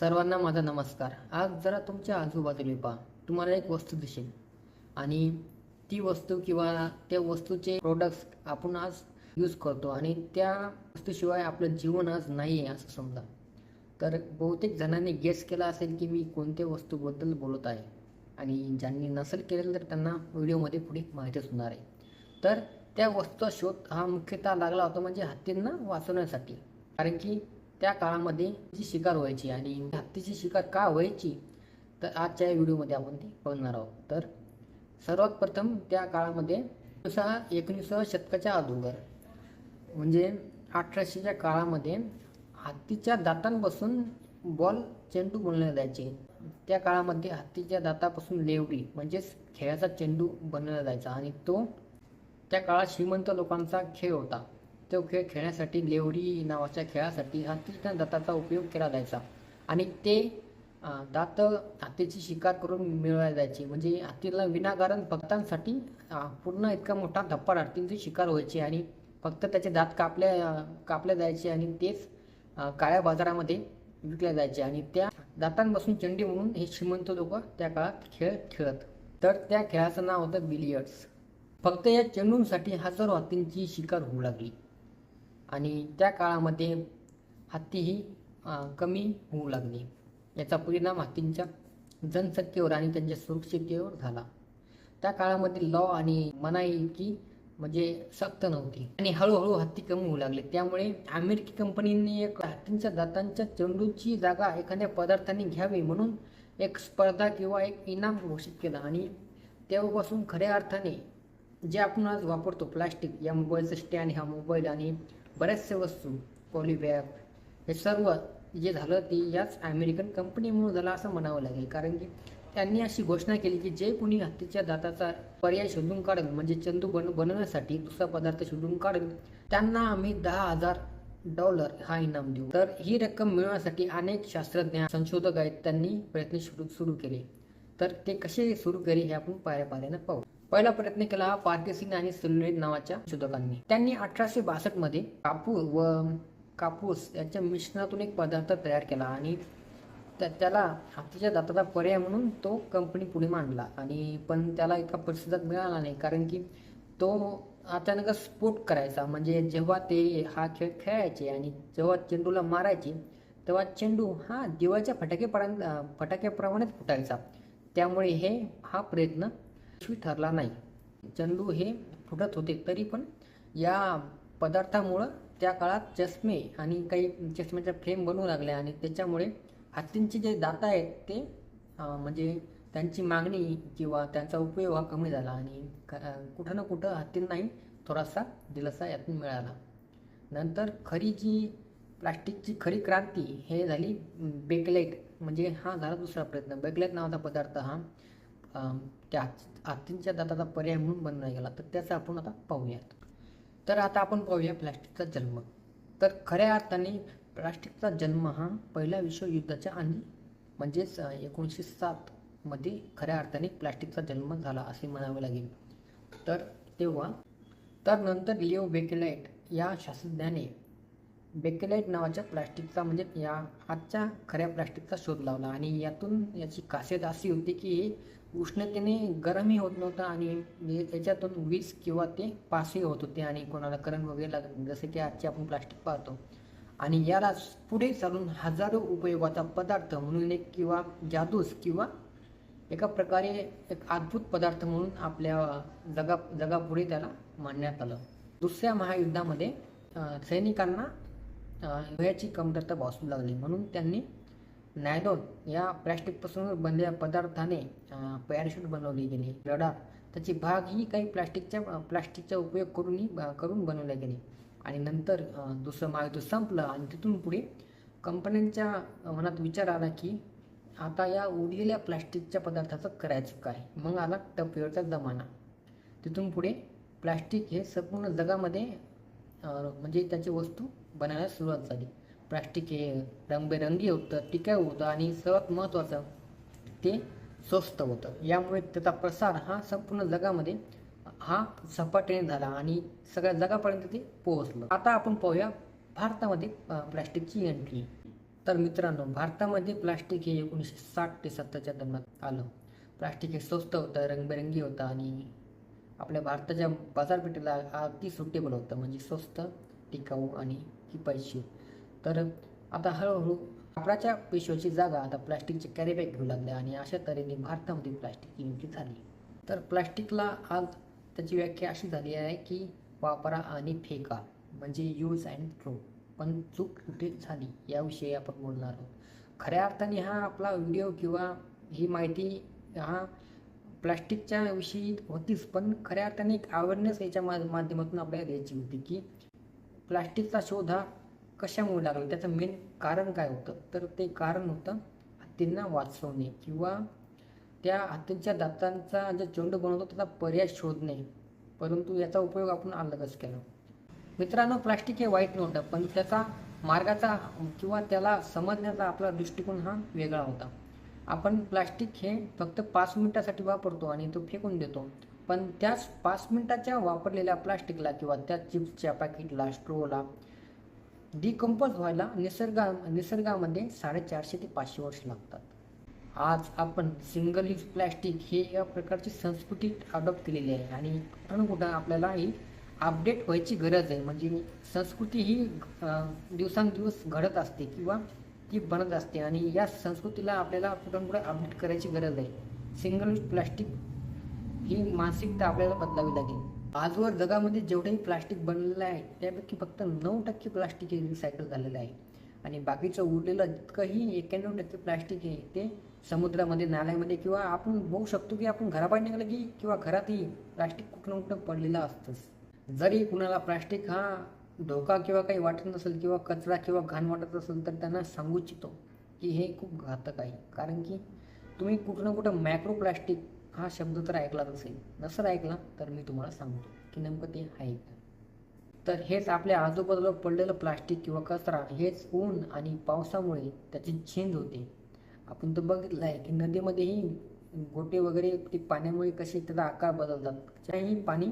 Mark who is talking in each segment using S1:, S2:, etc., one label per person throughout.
S1: सर्वांना माझा नमस्कार. आज जरा तुमच्या आजूबाजूला पहा. तुम्हाला एक वस्तू दिसेल. आणि ती वस्तू किंवा त्या वस्तूचे प्रोडक्ट्स आपण आज यूज करतो आणि त्या वस्तूशिवाय आपलं जीवन आज नाही आहे असं समजा. तर बहुतेक जणांनी गेस केला असेल की मी कोणत्या वस्तूबद्दल बोलत आहे. आणि ज्यांनी नसेल केलेलं तर त्यांना व्हिडिओमध्ये पुढे माहितीच होणार आहे. तर त्या वस्तूचा शोध हा मुख्यतः लागला होता म्हणजे हत्तींना वाचवण्यासाठी. कारण की त्या काळामध्ये जी शिकार व्हायची आणि हत्तीची शिकार का व्हायची तर आजच्या या व्हिडिओमध्ये आपण ती बघणार आहोत. तर सर्वात प्रथम त्या काळामध्ये सहा एकोणीसाव्या शतकाच्या अगोदर म्हणजे अठराशेच्या काळामध्ये हत्तीच्या दातांपासून बॉल चेंडू बनवले जायचे. त्या काळामध्ये हत्तीच्या दातापासून लेवडी म्हणजेच खेळाचा चेंडू बनवला जायचा आणि तो त्या काळात श्रीमंत लोकांचा खेळ होता. तो खेळ खेळण्यासाठी लेवडी नावाच्या खेळासाठी हत्तीच्या दाताचा उपयोग केला जायचा. आणि ते दात हत्तीची शिकार करून मिळवल्या जायची. म्हणजे हत्तीला विनाकारण भक्तांसाठी पूर्ण इतका मोठा धप्पा हत्तींची शिकार व्हायची आणि फक्त त्याचे दात कापल्या कापले जायचे आणि तेच काळ्या बाजारामध्ये विकले जायचे. आणि त्या दातांपासून चंडी म्हणून हे श्रीमंत लोक त्या काळात खेळ खेळत. तर त्या खेळाचं नाव होतं बिलियर्ड्स. फक्त या चेंडूंसाठी हजारो हत्तींची शिकार होऊ लागली. आणि त्या काळामध्ये हत्ती ही कमी होऊ लागली. याचा परिणाम हत्तींच्या जनसंख्येवर आणि त्यांच्या सुरक्षिततेवर झाला. त्या काळामध्ये लॉ आणि मनाई की म्हणजे सक्त नव्हती. आणि हळूहळू हत्ती कमी होऊ लागले. त्यामुळे अमेरिकी कंपनीने एक हत्तींच्या दातांच्या चेंडूची जागा एखाद्या पदार्थाने घ्यावी म्हणून एक स्पर्धा किंवा एक इनाम घोषित केला. आणि तेव्हापासून खऱ्या अर्थाने जे आपण आज वापरतो प्लास्टिक या मोबाईलचं स्टँड हा मोबाईल आणि बऱ्याचशा वस्तू पॉलीबॅग हे सर्व जे झालं ते याच अमेरिकन कंपनीमुळे झालं असं म्हणावं लागेल. कारण की त्यांनी अशी घोषणा केली की जे कुणी हत्तीच्या दाताचा पर्याय शोधून काढेल म्हणजे चंदू बन बनवण्यासाठी दुसरा पदार्थ शोधून काढेल त्यांना आम्ही दहा हजार डॉलर हा इनाम देऊ. तर ही रक्कम मिळवण्यासाठी अनेक शास्त्रज्ञ संशोधक आहेत त्यांनी प्रयत्न सुरू सुरू केले. तर ते कसे सुरू केले हे आपण पायऱ्या पायऱ्यानं पाहू. पहिला प्रयत्न केला हा आणि सुलरेड नावाच्या शोधकांनी. त्यांनी अठराशे बासष्टमध्ये कापूस व कापूस याच्या मिश्रणातून एक पदार्थ तयार केला आणि त्या- त्याला हातीच्या दाताचा पर्याय म्हणून तो कंपनी पुढे मांडला. आणि पण त्याला एका प्रतिसाद मिळाला नाही कारण की तो अचानक स्फोट करायचा. म्हणजे जेव्हा ते हा खेळ खेळायचे आणि जेव्हा चेंडूला मारायचे तेव्हा चेंडू हा दिवाळीच्या फटाकेपर्यंत फटाक्याप्रमाणेच फुटायचा. त्यामुळे हे हा प्रयत्न यशस्वी ठरला नाही. चंदू हे फुटत होते तरी पण या पदार्थामुळं त्या काळात चष्मे आणि काही चष्म्याच्या फ्रेम बनवू लागल्या आणि त्याच्यामुळे हत्तींचे जे दात आहेत ते म्हणजे त्यांची मागणी किंवा त्यांचा उपयोग हा कमी झाला आणि कुठं ना कुठं हत्तींनाही थोडासा दिलासा यातून मिळाला. नंतर खरी जी प्लास्टिकची खरी क्रांती हे झाली बेकलाईट म्हणजे हा झाला दुसरा प्रयत्न. बेकलाईट नावाचा पदार्थ हा. त्या हत्ती- दाताचा पर्याय म्हणून बनला गेला तर त्याचा आपण आता पाहूयात. तर आता आपण पाहूया प्लास्टिकचा जन्म. तर खऱ्या अर्थाने प्लास्टिकचा जन्म हा पहिल्या विश्वयुद्धाच्या आणि म्हणजेच एकोणीसशे सातमध्ये खऱ्या अर्थाने प्लास्टिकचा जन्म झाला असे म्हणावे लागेल. तर तेव्हा तर नंतर लिओ बेकेलाईट या शास्त्रज्ञाने बेकेलाईट नावाच्या प्लास्टिकचा म्हणजे या आजच्या खऱ्या प्लास्टिकचा शोध लावला. आणि यातून याची खासियत अशी होती की हे उष्णतेने गरमही होत नव्हतं आणि याच्यातून वीज किंवा ते पासही होत होते आणि कोणाला करंट वगैरे लागत जसे की आजचे आपण प्लास्टिक पाहतो. आणि याला पुढे चालून हजारो उपयोगाचा पदार्थ म्हणून एक किंवा जादूस किंवा एका प्रकारे एक अद्भुत पदार्थ म्हणून आपल्या जगा जगापुढे त्याला मांडण्यात आलं. दुसऱ्या महायुद्धामध्ये सैनिकांना लोह्याची कमतरता भासू लागली. म्हणून त्यांनी नायलॉन या प्लॅस्टिकपासून बनलेल्या पदार्थाने पॅराशूट बनवली गेली. रडार. त्याचे भाग ही काही प्लास्टिकच्या प्लास्टिकचा उपयोग करूनही करून बनवले गेले. आणि नंतर दुसरं महायुद्ध संपलं आणि तिथून पुढे कंपन्यांच्या मनात विचार आला की आता या उरलेल्या प्लास्टिकच्या पदार्थाचं करायचं काय? मग आला टपवेअरचा जमाना. तिथून पुढे प्लास्टिक हे संपूर्ण जगामध्ये म्हणजे त्याची वस्तू बनायला सुरुवात झाली. प्लास्टिक हे रंगबेरंगी होतं टिकाऊ होतं आणि सर्वात महत्त्वाचं ते स्वस्त होतं. यामुळे त्याचा प्रसार हा संपूर्ण जगामध्ये हा झपाट्याने झाला आणि सगळ्या जगापर्यंत ते पोहोचलं. आता आपण पाहूया भारतामध्ये प्लास्टिकची एंट्री तर मित्रांनो भारतामध्ये प्लास्टिक हे एकोणीसशे साठ ते सत्तरच्या दरम्यान आलं. प्लास्टिक हे स्वस्त होतं रंगबेरंगी होतं आणि आपल्या भारताच्या बाजारपेठेला अगदी सुटेबल होतं. म्हणजे स्वस्त टिकाऊ आणि किफायतशीर तर आता हळूहळू कापडाच्या पिशव्याची जागा आता प्लास्टिकचे कॅरीबॅग घेऊ लागल्या आणि अशा तऱ्हेने भारतामध्ये प्लास्टिक निर्मिती झाली. तर प्लास्टिकला आज त्याची व्याख्या अशी झाली आहे की वापरा आणि फेका म्हणजे यूज अँड थ्रो पण चूक कुठे झाली याविषयी आपण बोलणार आहोत. खऱ्या अर्थाने हा आपला व्हिडिओ किंवा ही माहिती हा प्लास्टिकच्या विषयी होतीच पण खऱ्या अर्थाने एक अवेअरनेस याच्या मा माध्यमातून आपल्याला द्यायची होती की प्लास्टिकचा शोध हा कशामुळे लागला? त्याचं मेन कारण काय होतं? तर ते कारण होतं हत्तींना वाचवणे किंवा त्या हत्तींच्या दातांचा जे चोंड बनवतो त्याचा पर्याय शोधणे. परंतु याचा उपयोग आपण अलगच केला. मित्रांनो प्लास्टिक हे वाईट नव्हतं पण त्याचा मार्गाचा किंवा त्याला समजण्याचा आपला दृष्टिकोन हा वेगळा होता. आपण प्लास्टिक हे फक्त पाच मिनिटासाठी वापरतो आणि तो फेकून देतो. पण त्याच पाच मिनिटाच्या वापरलेल्या प्लास्टिकला किंवा त्या चिप्सच्या पॅकेटला स्ट्रोला डिकम्पोज व्हायला निसर्गा निसर्गामध्ये साडेचारशे ते पाचशे वर्ष लागतात. आज आपण सिंगल यूज प्लॅस्टिक हे या प्रकारची संस्कृती अडॉप्ट केलेली आहे. आणि कुठं कुठं आपल्याला ही अपडेट व्हायची गरज आहे. म्हणजे संस्कृती ही दिवसांदिवस घडत असते किंवा ती बनत असते. आणि या संस्कृतीला आपल्याला कुठं कुठं अपडेट करायची गरज आहे. सिंगल यूज प्लॅस्टिक ही मानसिकता आपल्याला बदलावी लागेल. आजवर जगामध्ये जेवढेही प्लास्टिक बनलेलं आहे त्यापैकी फक्त नऊ टक्के प्लास्टिक हे रिसायकल झालेलं आहे. आणि बाकीचं उरलेलं जितकंही एक्क्याण्णव टक्के प्लास्टिक आहे ते समुद्रामध्ये नाल्यामध्ये किंवा आपण बघू शकतो की आपण घराबाहेर निघालं की किंवा घरातही प्लास्टिक कुठं ना कुठं पडलेलं असतंच. जरी कुणाला प्लास्टिक हा धोका किंवा काही वाटत नसेल किंवा कचरा किंवा घाण वाटत असेल तर त्यांना सांगू इच्छितो की हे खूप घातक आहे. कारण की तुम्ही कुठं ना कुठं मॅक्रो प्लास्टिक हा शब्द तर ऐकलाच असेल. नसर ऐकला तर मी तुम्हाला सांगतो की नेमकं ते आहे तर हेच आपल्या आजूबाजूला पडलेलं प्लास्टिक किंवा कचरा हेच ऊन आणि पावसामुळे त्याची झेंज होते. आपण तर बघितलं आहे की नदीमध्येही गोटे वगैरे ते पाण्यामुळे कसे त्याचा आकार बदलतात. त्याही पाणी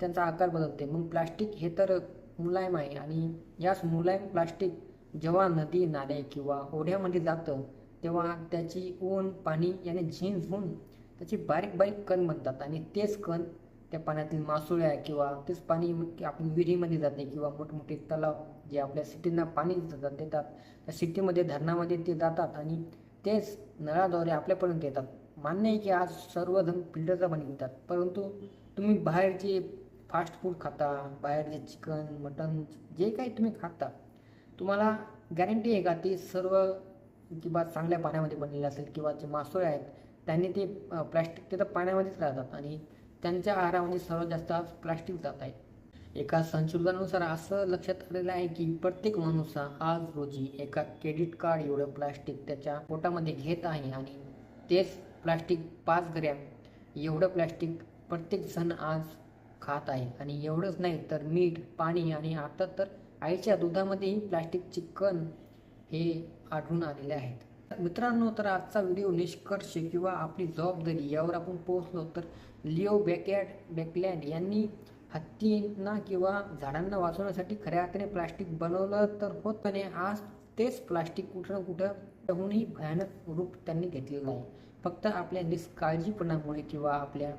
S1: त्यांचा आकार बदलते. मग प्लास्टिक हे तर मुलायम आहे आणि याच मुलायम प्लास्टिक जेव्हा नदी नाले किंवा ओढ्यामध्ये जातं तेव्हा त्याची ऊन पाणी याने झेंज होऊन त्याची बारीक बारीक कण बनतात आणि तेच कण त्या पाण्यातील मासोळ्या किंवा तेच पाणी आपण विहिरीमध्ये जाते किंवा मोठमोठे तलाव जे आपल्या सिटींना पाणी देतात देतात. त्या सिटीमध्ये धरणामध्ये ते जातात आणि तेच नळाद्वारे आपल्यापर्यंत येतात. मान्य आहे की आज सर्वजण फिल्टरचं पाणी पितात परंतु तुम्ही बाहेरचे फास्ट फूड खाता बाहेरचे चिकन मटन जे काही तुम्ही खाता तुम्हाला गॅरंटी आहे का ते सर्व किंवा चांगल्या पाण्यामध्ये बनलेले असेल किंवा जे मासोळे आहेत त्यांनी ते प्लॅस्टिक ते तर पाण्यामध्येच राहतात आणि त्यांच्या आहारामध्ये सर्वात जास्त आज प्लास्टिक जात आहे. एका संशोधनानुसार असं लक्षात आलेलं आहे की प्रत्येक माणूस हा आज रोजी एका क्रेडिट कार्ड एवढं प्लास्टिक त्याच्या पोटामध्ये घेत आहे आणि तेच प्लास्टिक पाच ग्रॅम एवढं प्लास्टिक प्रत्येक जण आज खात आहे. आणि एवढंच नाही तर मीठ पाणी आणि आता तर आईच्या दुधामध्येही प्लास्टिक कण हे आढळून आलेले आहेत. मित्रांनो तर आजचा व्हिडिओ निष्कर्ष किंवा आपली जबाबदारी यावर आपण पोहोचलो तर लिओ बॅकॅड बॅकलँड यांनी हत्तींना किंवा झाडांना वाचवण्यासाठी खऱ्या अर्थाने प्लास्टिक बनवलं तर होत पण आज तेच प्लास्टिक कुठं ना कुठं त्याहूनही भयानक रूप त्यांनी घेतलेलं आहे. फक्त आपल्या निष्काळजीपणामुळे किंवा आपल्या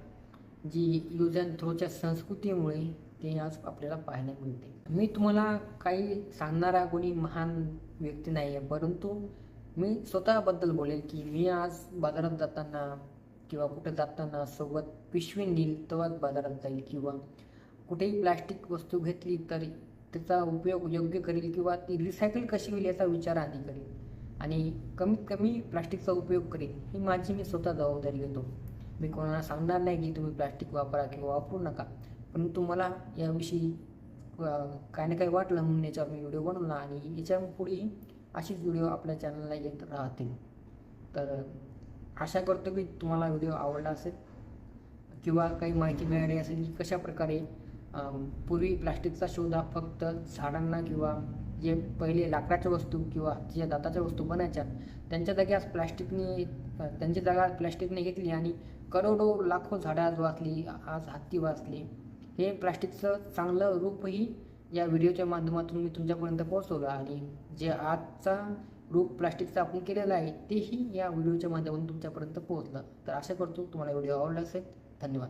S1: जी यूज अँड थ्रोच्या संस्कृतीमुळे ते आज आपल्याला पाहायला मिळते. मी तुम्हाला काही सांगणारा कोणी महान व्यक्ती नाही आहे परंतु मी स्वतःबद्दल बोलेल की मी आज बाजारात जाताना किंवा कुठे जाताना सोबत पिशवी नेईल तेव्हाच बाजारात जाईल किंवा कुठेही प्लॅस्टिक वस्तू घेतली तरी त्याचा उपयोग योग्य करेल किंवा ती रिसायकल कशी होईल याचा विचार आधी करेल. आणि कमीत कमी प्लास्टिकचा उपयोग करेल ही माझी मी स्वतः जबाबदारी घेतो. मी कोणाला सांगणार नाही की तुम्ही प्लास्टिक वापरा किंवा वापरू नका. परंतु मला याविषयी काही ना काही वाटलं म्हणून याच्यावर मी व्हिडिओ बनवला आणि याच्या पुढेही अशीच व्हिडिओ आपल्या चॅनलला येत राहतील. तर आशा करतो की तुम्हाला व्हिडिओ आवडला असेल किंवा काही माहिती मिळाली असेल की कशा प्रकारे पूर्वी प्लास्टिकचा शोध हा फक्त झाडांना किंवा जे पहिले लाकडाच्या वस्तू किंवा जे दाताच्या वस्तू बनायच्या त्यांच्या जागी आज प्लास्टिकने त्यांची जागा प्लास्टिकने घेतली आणि करोडो लाखो झाडं आज वाचली आज हत्ती वाचली. हे प्लास्टिकचं चांगलं रूपही या व्हिडिओच्या माध्यमातून मी तुमच्यापर्यंत पोहोचवलं आणि जे आजचा रूप प्लास्टिकचा आपण केलेला आहे तेही या व्हिडिओच्या माध्यमातून तुमच्यापर्यंत पोहोचलं. तर आशा करतो तुम्हाला व्हिडिओ आवडला असेल. धन्यवाद.